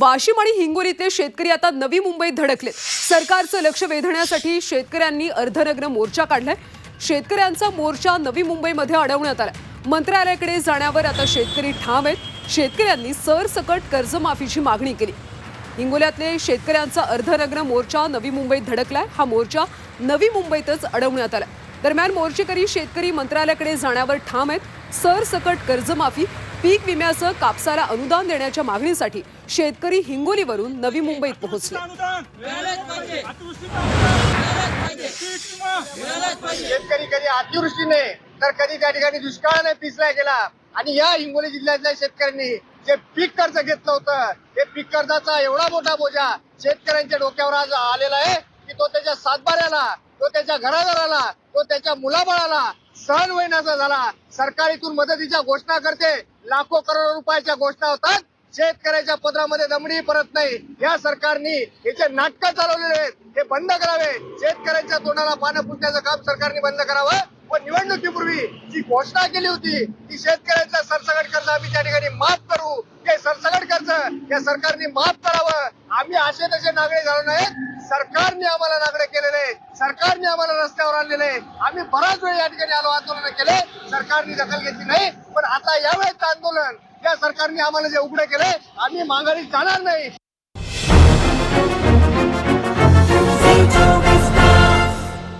वाशिम आणि हिंगोलीतले शेतकरी आता नवी मुंबईत धडकलेत. सरकारचं लक्ष वेधण्यासाठी शेतकऱ्यांनी अर्धनग्न मोर्चा काढलाय. शेतकऱ्यांचा मोर्चा नवी मुंबईमध्ये अडवण्यात आला मंत्रालयाकडे जाण्यावर आता शेतकरी ठाम आहेत. शेतकऱ्यांनी सरसकट कर्जमाफीची मागणी केली. हिंगोल्यातले शेतकऱ्यांचा अर्धनग्न मोर्चा नवी मुंबईत धडकलाय. हा मोर्चा नवी मुंबईतच अडवण्यात आला दरम्यान मोर्चेकरी शेतकरी मंत्रालयाकडे जाण्यावर ठाम आहेत. सरसकट कर्जमाफी पीक विम्याचं कापसाला अनुदान देण्याच्या मागणीसाठी शेतकरी हिंगोलीवरून नवी मुंबईत पोहोचले. शेतकरी कधी अतिवृष्टीने तर कधी त्या ठिकाणी दुष्काळाने पिसला गेला. आणि या हिंगोली जिल्ह्यातल्या शेतकऱ्यांनी जे पीक कर्ज घेतलं होतं हे पीक कर्जाचा एवढा मोठा बोजा शेतकऱ्यांच्या डोक्यावर आज आलेला आहे की तो त्याच्या सातबाऱ्याला तो त्याच्या घरादाराला तो त्याच्या मुलाबाळाला सहन होईनाचा झाला. सरकार इथून मदतीच्या घोषणा करते. लाखो करोड रुपयाच्या घोषणा होतात. शेतकऱ्याच्या पदरामध्ये दमडी परत नाही. या सरकारने हे जे नाटक चालवलेले आहेत हे बंद करावे. शेतकऱ्यांच्या तोंडाला पानं पुसण्याचं काम सरकारने बंद करावं. व निवडणुकीपूर्वी जी घोषणा केली होती की शेतकऱ्यांचा सरसगट कर्ज आम्ही त्या ठिकाणी माफ करू. हे सरसगट कर्ज या सरकारने माफ करावं. आम्ही असे तसे नागरिक झालो नाहीत. सरकारने आम्हाला नागरिक सरकारने आम्हाला रस्त्यावर आणलेले आम्ही बराच वेळ या ठिकाणी आलो आंदोलन केले. सरकारने दखल घेतली नाही. पण आता यावेळेस आंदोलन या सरकारने आम्हाला जे उघडे केले आम्ही माघारी जाणार नाही.